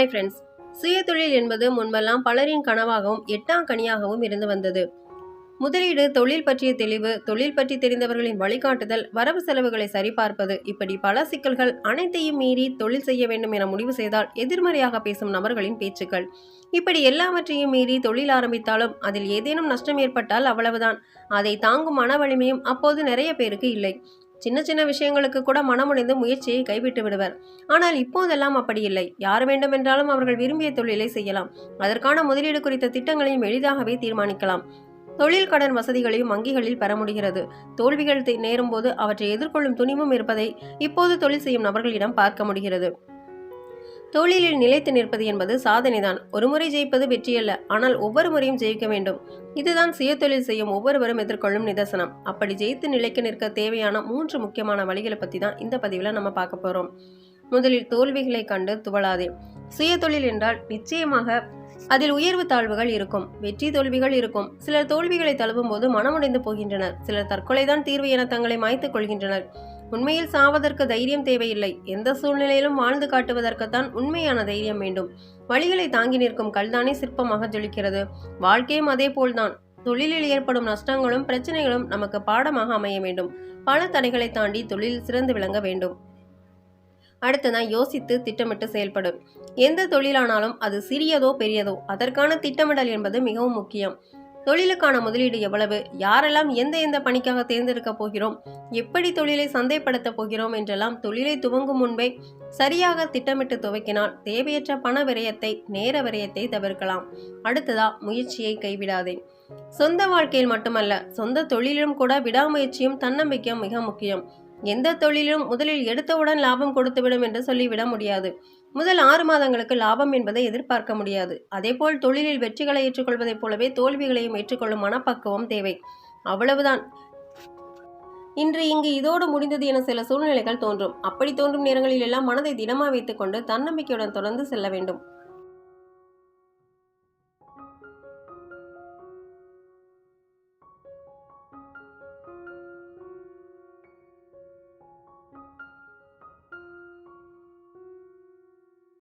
Hi friends சுயதொழில் என்பது முன்பெல்லாம் பலரின் கனவாகவும் எட்டாம் கனியாகவும் இருந்து வந்தது. முதலீடு தொழில் பற்றிய தெளிவு தொழில் பற்றி தெரிந்தவர்களின் வழிகாட்டுதல் வரவு செலவுகளை சரிபார்ப்பது இப்படி பல சிக்கல்கள் அனைத்தையும் மீறி தொழில் செய்ய வேண்டும் என முடிவு செய்தால் எதிர்மறையாக பேசும் நபர்களின் பேச்சுக்கள். இப்படி எல்லாவற்றையும் மீறி தொழில் ஆரம்பித்தாலும் அதில் ஏதேனும் நஷ்டம் ஏற்பட்டால் அவ்வளவுதான். அதை தாங்கும் மன வலிமையும் அப்போது நிறைய பேருக்கு இல்லை. சின்ன சின்ன விஷயங்களுக்கு கூட மனமுடைந்து முயற்சியை கைவிட்டு விடுவர். ஆனால் இப்போதெல்லாம் அப்படி இல்லை. யார் வேண்டுமென்றாலும் அவர்கள் விரும்பிய தொழிலை செய்யலாம். அதற்கான முதலீடு குறித்த திட்டங்களையும் எளிதாகவே தீர்மானிக்கலாம். தொழில் கடன் வசதிகளையும் வங்கிகளில் பெற முடிகிறது. தோல்விகள் நேரும்போது அவற்றை எதிர்கொள்ளும் துணிவும் இருப்பதை இப்போது தொழில் செய்யும் நபர்களிடம் பார்க்க முடிகிறது. தொழிலில் நிலைத்து நிற்பது என்பது சாதனைதான். ஒருமுறை ஜெயிப்பது வெற்றியல்ல. ஆனால் ஒவ்வொரு முறையும் ஜெயிக்க வேண்டும். இதுதான் சுயதொழில் செய்யும் ஒவ்வொருவரும் எதிர்கொள்ளும் நிதர்சனம். அப்படி ஜெயித்து நிலைக்க நிற்க தேவையான மூன்று முக்கியமான வழிகளை பற்றி தான் இந்த பதிவில் நம்ம பார்க்க போகிறோம் முதலில் தோல்விகளை கண்டு துவளாதே. சுயதொழில் என்றால் நிச்சயமாக அதில் உயர்வு தாழ்வுகள் இருக்கும். வெற்றி தோல்விகள் இருக்கும். சிலர் தோல்விகளை தழுவும் போது மனமுடைந்து போகின்றனர். சிலர் தற்கொலைதான் தீர்வு என தங்களை மாய்த்துக் கொள்கின்றனர். உண்மையில் சாவதற்கு தைரியம் தேவையில்லை. எந்த சூழ்நிலையிலும் வாழ்ந்து காட்டுவதற்குத்தான் உண்மையான தைரியம் வேண்டும். வழிகளை தாங்கி நிற்கும் கல்தானே சிற்பமாக ஜொலிக்கிறது. வாழ்க்கையும் அதே போல்தான் தொழிலில் ஏற்படும் நஷ்டங்களும் பிரச்சனைகளும் நமக்கு பாடமாக அமைய வேண்டும். பல தடைகளை தாண்டி தொழில் சிறந்து விளங்க வேண்டும். அடுத்ததான் யோசித்து திட்டமிட்டு செயல்படும் எந்த தொழிலானாலும் அது சிறியதோ பெரியதோ அதற்கான திட்டமிடல் என்பது மிகவும் முக்கியம். தொழிலுக்கான முதலீடு எவ்வளவு? யாரெல்லாம் எந்த எந்த பணிக்காக தேர்ந்தெடுக்க போகிறோம்? எப்படி தொழிலை சந்தைப்படுத்த போகிறோம்? என்றெல்லாம் தொழிலை துவங்கும் முன்பே சரியாக திட்டமிட்டு துவக்கினால் தேவையற்ற பண விரயத்தை நேர விரயத்தை தவிர்க்கலாம். அடுத்ததா முயற்சியை கைவிடாதே. சொந்த வாழ்க்கையில் மட்டுமல்ல சொந்த தொழிலிலும் கூட விடாமுயற்சியும் தன்னம்பிக்கையும் மிக முக்கியம். எந்த தொழிலும் முதலில் எடுத்தவுடன் லாபம் கொடுத்துவிடும் என்று சொல்லிவிட முடியாது. முதல் ஆறு மாதங்களுக்கு லாபம் என்பதை எதிர்பார்க்க முடியாது. அதேபோல் தொழிலில் வெற்றிகளை ஏற்றுக்கொள்வதைப் போலவே தோல்விகளையும் ஏற்றுக்கொள்ளும் மனப்பக்குவம் தேவை. அவ்வளவுதான். இன்று இங்கு இதோடு முடிந்தது என சில சூழ்நிலைகள் தோன்றும். அப்படி தோன்றும் நேரங்களில் எல்லாம் மனதை தினமாக வைத்துக்கொண்டு தன்னம்பிக்கையுடன் தொடர்ந்து செல்ல வேண்டும்.